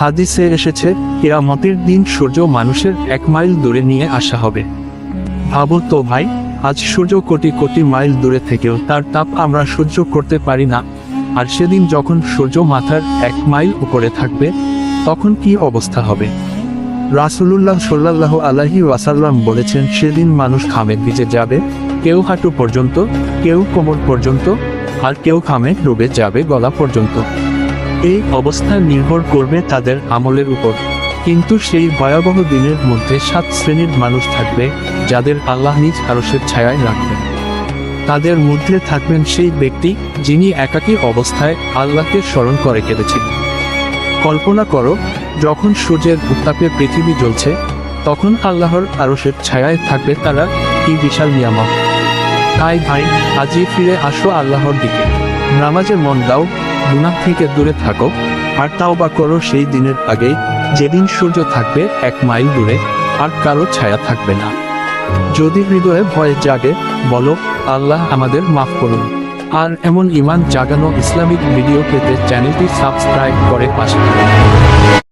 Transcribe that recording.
হাদিসে এসেছে, কেয়ামতের দিন সূর্য মানুষের এক মাইল দূরে নিয়ে আসা হবে। ভাবো তো ভাই, আজ সূর্য কোটি কোটি মাইল দূরে থেকেও তার তাপ আমরা সহ্য করতে পারি না। আর সেদিন যখন সূর্য মাথার এক মাইল উপরে থাকবে, তখন কি অবস্থা হবে? রাসুলুল্লাহ সাল্লাহ আলাহি ওয়াসাল্লাম বলেছেন, সেদিন মানুষ খামে ভিজে যাবে, কেউ হাঁটু পর্যন্ত, কেউ কোমর পর্যন্ত, আর কেউ খামে ডুবে যাবে গলা পর্যন্ত। এই অবস্থা নির্ভর করবে তাদের আমলের উপর। কিন্তু সেই ভয়াবহ দিনের মধ্যে সাত শ্রেণির মানুষ থাকবে, যাদের আল্লাহ নিজ আরশের ছায়ায় রাখবেন। তাদের মধ্যে থাকবেন সেই ব্যক্তি যিনি একাকী অবস্থায় আল্লাহকে স্মরণ করে কেঁদেছিলেন কল্পনা করো, যখন সূর্যের উত্তাপে পৃথিবী জ্বলছে, তখন আল্লাহর আরসের ছায়ায় থাকবে তারা কি বিশাল নিয়ামক তাই ভাই, আজই ফিরে আসো আল্লাহর দিকে। নামাজে মন দাও গুনাহ থেকে দূরে থাকো, আর তাও বা করো সেই দিনের আগে যেদিন সূর্য থাকবে এক মাইল দূরে, আর কারও ছায়া থাকবে না যদি হৃদয়ে ভয় জাগে, বলো, আল্লাহ আমাদের মাফ করুন আর এমন ইমান জাগানো ইসলামিক ভিডিও পেতে চ্যানেলটি সাবস্ক্রাইব করে পাশে।